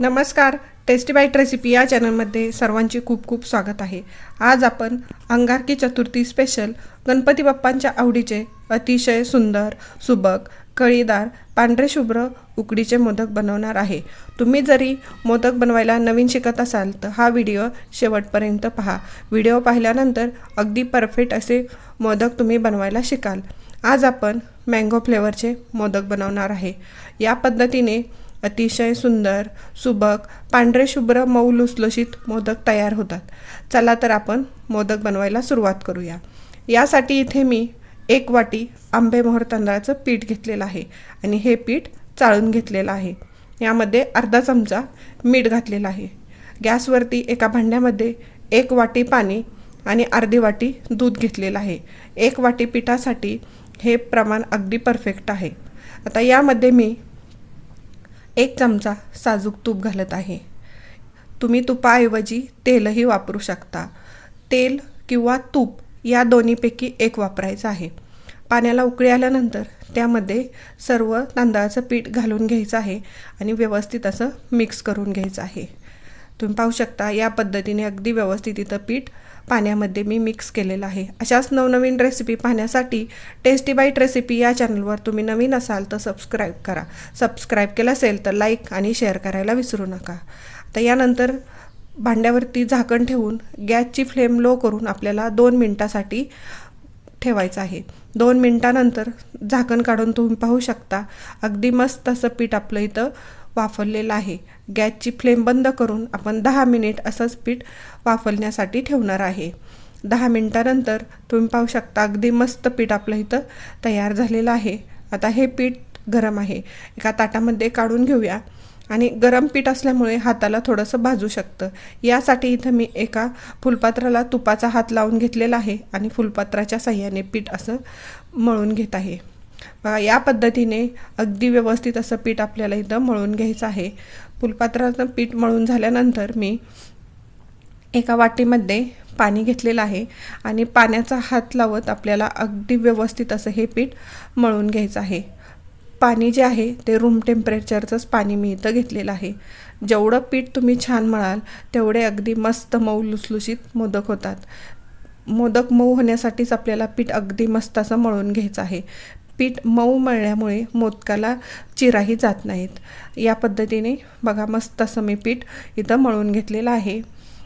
नमस्कार tasty bite recipe या चॅनलमध्ये सर्वांचे खूप खूप स्वागत आहे. आज आपण अंगारकी चतुर्थी स्पेशल गणपती बाप्पांच्या आवडीचे अतिशय सुंदर सुबक कळीदार पांढरे शुभ्र उकडीचे मोदक बनवणार आहे. तुम्ही जरी मोदक बनवायला नवीन शिकत असाल तर हा व्हिडिओ शेवटपर्यंत पहा. व्हिडिओ पाहिल्यानंतर अगदी परफेक्ट असे मोदक तुम्ही बनवायला शिकाल. आज आपण मँगो फ्लेवरचे मोदक बनवणार आहे. या पद्धतीने अतिशय सुंदर सुबक पांढरे शुभ्र मऊ लुसलुशीत मोदक तयार होतात. चला तर आपण मोदक बनवायला सुरुवात करूया. यासाठी इथे मी एक वाटी आंबेमोहर तांदळाचं पीठ घेतलेलं आहे आणि हे पीठ चाळून घेतलेलं आहे. यामध्ये अर्धा चमचा मीठ घातलेलं आहे. गॅसवरती एका भांड्यामध्ये एक वाटी पाणी आणि अर्धी वाटी दूध घेतलेलं आहे. एक वाटी पिठासाठी हे प्रमाण अगदी परफेक्ट आहे. आता यामध्ये मी एक चमचा साजूक तूप घालत आहे. तुम्ही तुपाऐवजी तेलही वापरू शकता. तेल किंवा तूप या दोन्हीपैकी एक वापरायचं आहे. पाण्याला उकळी आल्यानंतर त्यामध्ये सर्व तांदळाचं पीठ घालून घ्यायचं आहे आणि व्यवस्थित असं मिक्स करून घ्यायचं आहे. तुम्ही पाहू शकता या पद्धतीने अगदी व्यवस्थित इथं पीठ पाण्यामध्ये मी मिक्स केलेलं आहे. अशाच नवनवीन रेसिपी पाहण्यासाठी टेस्टी बाईट रेसिपी या चॅनलवर तुम्ही नवीन असाल तर सबस्क्राईब करा. सबस्क्राईब केलं असेल तर लाईक आणि शेअर करायला विसरू नका. तर यानंतर भांड्यावरती झाकण ठेवून गॅसची फ्लेम लो करून आपल्याला दोन मिनटासाठी ठेवायचं आहे. दोन मिनटानंतर झाकण काढून तुम्ही पाहू शकता अगदी मस्त असं पीठ आपलं इथं वाफरलेलं आहे. गॅसची फ्लेम बंद करून आपण दहा मिनिट असंच पीठ वाफरण्यासाठी ठेवणार आहे. दहा मिनटानंतर तुम्ही पाहू शकता अगदी मस्त पीठ आपलं इथं तयार झालेलं आहे. आता हे पीठ गरम आहे. एका ताटामध्ये काढून घेऊया. आणि गरम पीठ असल्यामुळे हाताला थोडंसं भाजू शकतं. यासाठी इथं मी एका फुलपात्राला तुपाचा हात लावून घेतलेला आहे आणि फुलपात्राच्या साह्याने पीठ असं मळून घेत आहे. बघा या पद्धतीने अगदी व्यवस्थित असं पीठ आपल्याला इथं मळून घ्यायचं आहे. फुलपात्राचं पीठ मळून झाल्यानंतर मी एका वाटीमध्ये पाणी घेतलेलं आहे आणि पाण्याचा हात लावत आपल्याला अगदी व्यवस्थित असं हे पीठ मळून घ्यायचं आहे. पाणी जे आहे ते रूम टेम्परेचरचंच पाणी मी इथं घेतलेलं आहे. जेवढं पीठ तुम्ही छान मळाल तेवढे अगदी मस्त मऊ लुसलुशीत मोदक होतात. मोदक मऊ होण्यासाठीच आपल्याला पीठ अगदी मस्त असं मळून घ्यायचं आहे. पीठ मऊ मळल्यामुळे मोदकाला चिराही जात नाहीत. या पद्धतीने बघा मस्त असं मी पीठ इथं मळून घेतलेलं आहे.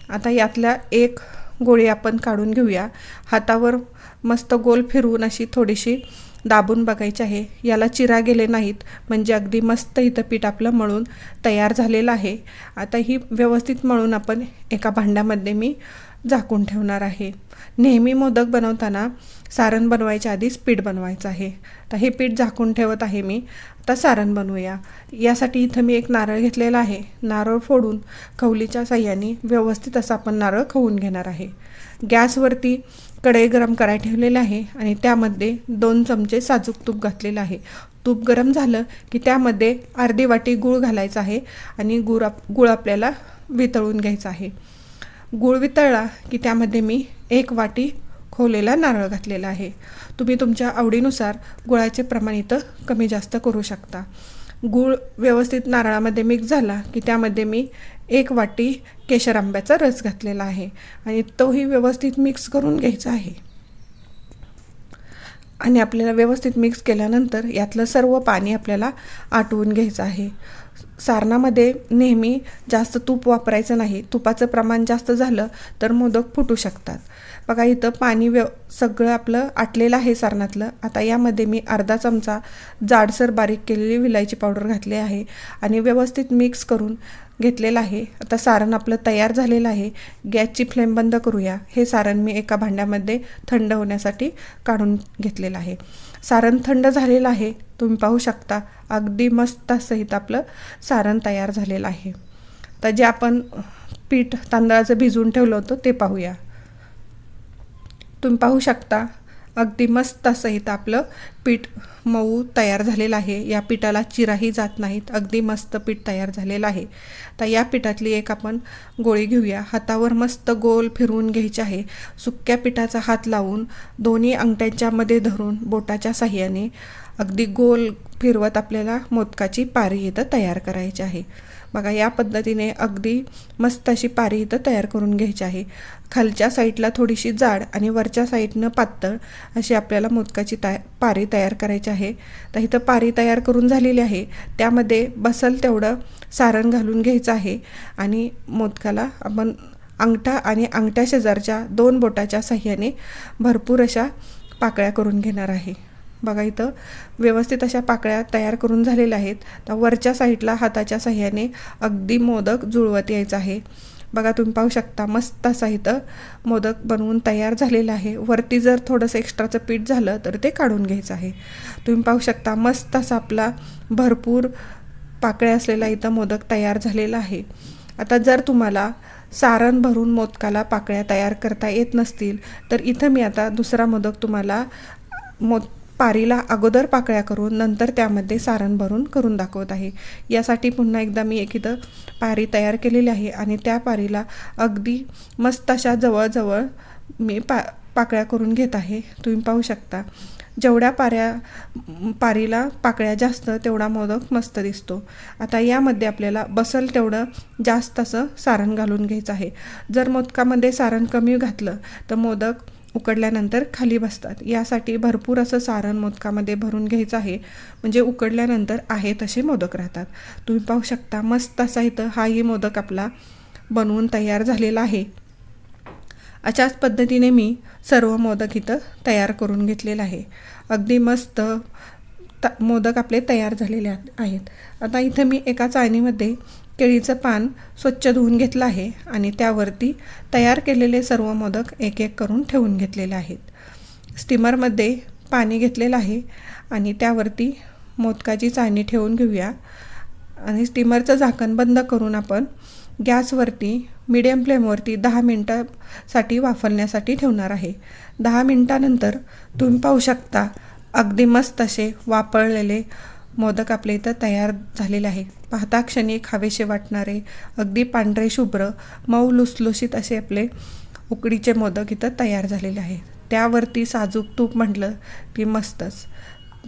आता यातल्या एक गोळी आपण काढून घेऊया. हातावर मस्त गोल फिरवून अशी थोडीशी दाबून बघायची आहे. याला चिरा गेले नाहीत म्हणजे अगदी मस्त इथं पीठ आपलं मळून तयार झालेलं आहे. आता ही व्यवस्थित मळून आपण एका भांड्यामध्ये मी झाकून ठेवणार आहे. नेहमी मोदक बनवताना सारण बनवायच्या आधीच पीठ बनवायचं आहे. तर हे पीठ झाकून ठेवत आहे मी. आता सारण बनवूया. यासाठी इथं मी एक नारळ घेतलेला आहे. नारळ फोडून खवलीच्या साह्याने व्यवस्थित असं आपण नारळ खवून घेणार आहे. गॅसवरती कढई गरम करायला ठेवलेलं आहे आणि त्यामध्ये दोन चमचे साजूक तूप घातलेलं आहे. तूप गरम झालं की त्यामध्ये अर्धी वाटी गूळ घालायचा आहे आणि गुळ आप गूळ आपल्याला वितळून घ्यायचा आहे. गूळ वितळला की त्यामध्ये मी एक वाटी खोवलेला नारळ घातलेला आहे. तुम्ही तुमच्या आवडीनुसार गुळाचे प्रमाण इथं कमी जास्त करू शकता. गूळ व्यवस्थित नारळामध्ये मिक्स झाला की त्यामध्ये मी एक वाटी केशर आंब्याचा रस घातलेला आहे आणि तोही व्यवस्थित मिक्स करून घ्यायचा आहे. आणि आपल्याला व्यवस्थित मिक्स केल्यानंतर यातलं सर्व पाणी आपल्याला आटवून घ्यायचं आहे. सारणामध्ये नेहमी जास्त तूप वापरायचं नाही. तुपाचं प्रमाण जास्त झालं तर मोदक फुटू शकतात. बघा इथं पाणी व्यव सगळं आपलं आटलेलं आहे सारणातलं. आता यामध्ये मी अर्धा चमचा जाडसर बारीक केलेली विलायची पावडर घातली आहे आणि व्यवस्थित मिक्स करून घेतलेलं आहे. आता सारण आपलं तयार झालेलं आहे. गॅसची फ्लेम बंद करूया. हे सारण मी एका भांड्यामध्ये थंड होण्यासाठी काढून घेतलेलं आहे. सारण थंड झालेलं आहे. तुम्ही पाहू शकता अगदी मस्त सहित आपलं सारण तयार झालेलं आहे. तर जे आपण पीठ तांदळाचं भिजवून ठेवलं होतं ते पाहूया. तुम्ही पाहू शकता अगदी मस्त असं इथं आपलं पीठ मऊ तयार झालेलं आहे. या पिठाला चिराही जात नाहीत. अगदी मस्त पीठ तयार झालेलं आहे. तर या पिठातली एक आपण गोळी घेऊया. हातावर मस्त गोल फिरवून घ्यायची आहे. सुक्या पिठाचा हात लावून दोन्ही अंगठ्यांच्या मध्ये धरून बोटाच्या साह्याने अगदी गोल फिरवत आपल्याला मोदकाची पारी इथं तयार करायची आहे. बघा या पद्धतीने अगदी मस्त अशी पारी इथं तयार करून घ्यायची आहे. खालच्या साईडला थोडीशी जाड आणि वरच्या साईडनं पातळ अशी आपल्याला मोदकाची तया पारी तयार करायची आहे. तर इथं पारी तयार करून झालेली आहे. त्यामध्ये बसल तेवढं सारण घालून घ्यायचं आहे. आणि मोदकाला आपण अंगठा आणि अंगठ्या शेजारच्या दोन बोटाच्या साह्याने भरपूर अशा पाकळ्या करून घेणार आहे. बघा इथं व्यवस्थित अशा पाकळ्या तयार करून झालेल्या आहेत. तर वरच्या साईडला हाताच्या साह्याने अगदी मोदक जुळवत यायचं आहे. बघा तुम्ही पाहू शकता मस्त असा इथं मोदक बनवून तयार झालेला आहे. वरती जर थोडंसं एक्स्ट्राचं पीठ झालं तर ते काढून घ्यायचं आहे. तुम्ही पाहू शकता मस्त असा आपला भरपूर पाकळ्या असलेला इथं मोदक तयार झालेला आहे. आता जर तुम्हाला सारण भरून मोदकाला पाकळ्या तयार करता येत नसतील तर इथं मी आता दुसरा मोदक तुम्हाला मोद पारीला अगोदर पाकळ्या करून नंतर त्यामध्ये सारण भरून करून दाखवत आहे. यासाठी पुन्हा एकदा मी एक इथं पारी तयार केलेली आहे आणि त्या पारीला अगदी मस्त अशा जवळजवळ मी पा पाकळ्या करून घेत आहे. तुम्ही पाहू शकता. जेवढ्या पाऱ्या पारीला पाकळ्या जास्त तेवढा मोदक मस्त दिसतो. आता यामध्ये आपल्याला बसल तेवढं जास्त असं सारण घालून घ्यायचं आहे. जर मोदकामध्ये सारण कमी घातलं तर मोदक उकडल्यानंतर खाली बसतात. यासाठी भरपूर असं सारण मोदकामध्ये भरून घ्यायचं आहे. म्हणजे उकडल्यानंतर आहे तसे मोदक राहतात. तुम्ही पाहू शकता मस्त असा इथं हाही मोदक आपला बनवून तयार झालेला आहे. अशाच पद्धतीने मी सर्व मोदक इथं तयार करून घेतलेलं आहे. अगदी मस्त त मोदक आपले तयार झालेले आहेत. आता इथं मी एका चाळणीमध्ये केळीचं पान स्वच्छ धुवून घेतलं आहे आणि त्यावरती तयार केलेले सर्व मोदक एक एक करून ठेवून घेतलेले आहेत. स्टीमरमध्ये पाणी घेतलेलं आहे आणि त्यावरती मोदकाची चाळणी ठेवून घेऊया. आणि स्टीमरचं झाकण बंद करून आपण गॅसवरती मीडियम फ्लेमवरती दहा मिनटासाठी वाफरण्यासाठी ठेवणार आहे. दहा मिनटानंतर तुम्ही पाहू शकता अगदी मस्त असे वापरलेले मोदक आपल्या इथं तयार झालेले आहे पाहता क्षणी खावेसे वाटणारे अगदी पांढरे शुभ्र मऊ लुसलुशीत असे आपले उकडीचे मोदक इथं तयार झालेले आहे त्यावरती साजूक तूप म्हटलं की मस्तच.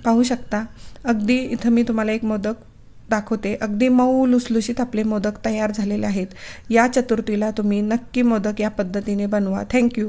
पाहू शकता अगदी इथं मी तुम्हाला एक मोदक दाखवते. अगदी मऊ लुसलुशीत आपले मोदक तयार झालेले आहेत. या चतुर्थीला तुम्ही नक्की मोदक या पद्धतीने बनवा. थँक्यू